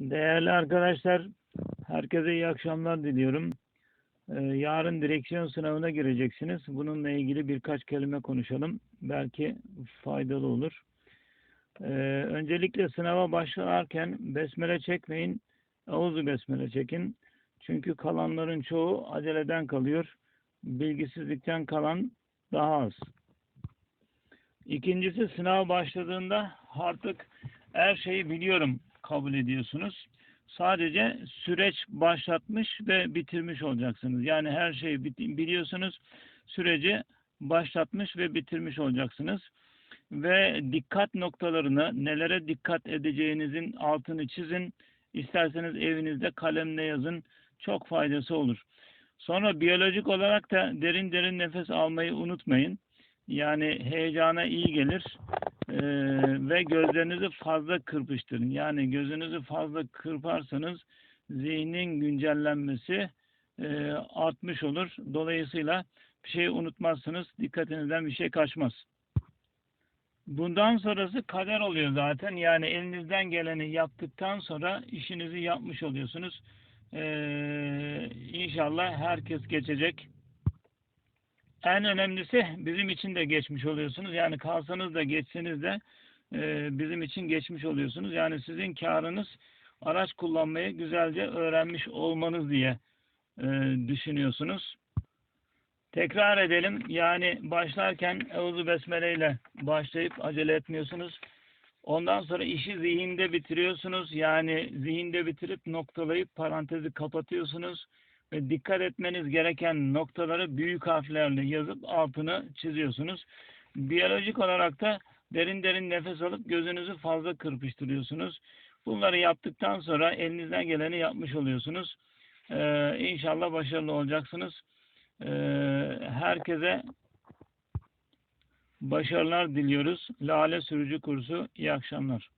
Değerli arkadaşlar, herkese iyi akşamlar diliyorum. Ee, yarın direksiyon sınavına gireceksiniz. Bununla ilgili birkaç kelime konuşalım. Belki faydalı olur. Ee, öncelikle sınava başlarken besmele çekmeyin. Ağızlı besmele çekin. Çünkü kalanların çoğu aceleden kalıyor. Bilgisizlikten kalan daha az. İkincisi sınav başladığında artık her şeyi biliyorum kabul ediyorsunuz. Sadece süreç başlatmış ve bitirmiş olacaksınız. Yani her şeyi biliyorsunuz. Süreci başlatmış ve bitirmiş olacaksınız. Ve dikkat noktalarını, nelere dikkat edeceğinizin altını çizin. İsterseniz evinizde kalemle yazın. Çok faydası olur. Sonra biyolojik olarak da derin derin nefes almayı unutmayın. Yani heyecana iyi gelir. Ee, ve gözlerinizi fazla kırpıştırın. Yani gözünüzü fazla kırparsanız zihnin güncellenmesi e, artmış olur. Dolayısıyla bir şey unutmazsınız. Dikkatinizden bir şey kaçmaz. Bundan sonrası kader oluyor zaten. Yani elinizden geleni yaptıktan sonra işinizi yapmış oluyorsunuz. Ee, inşallah herkes geçecek. En önemlisi bizim için de geçmiş oluyorsunuz. Yani kalsanız da geçseniz de e, bizim için geçmiş oluyorsunuz. Yani sizin karınız araç kullanmayı güzelce öğrenmiş olmanız diye e, düşünüyorsunuz. Tekrar edelim. Yani başlarken Euzu Besmele ile başlayıp acele etmiyorsunuz. Ondan sonra işi zihinde bitiriyorsunuz. Yani zihinde bitirip noktalayıp parantezi kapatıyorsunuz dikkat etmeniz gereken noktaları büyük harflerle yazıp altını çiziyorsunuz. Biyolojik olarak da derin derin nefes alıp gözünüzü fazla kırpıştırıyorsunuz. Bunları yaptıktan sonra elinizden geleni yapmış oluyorsunuz. Ee, inşallah başarılı olacaksınız. Ee, herkese başarılar diliyoruz. Lale Sürücü Kursu iyi akşamlar.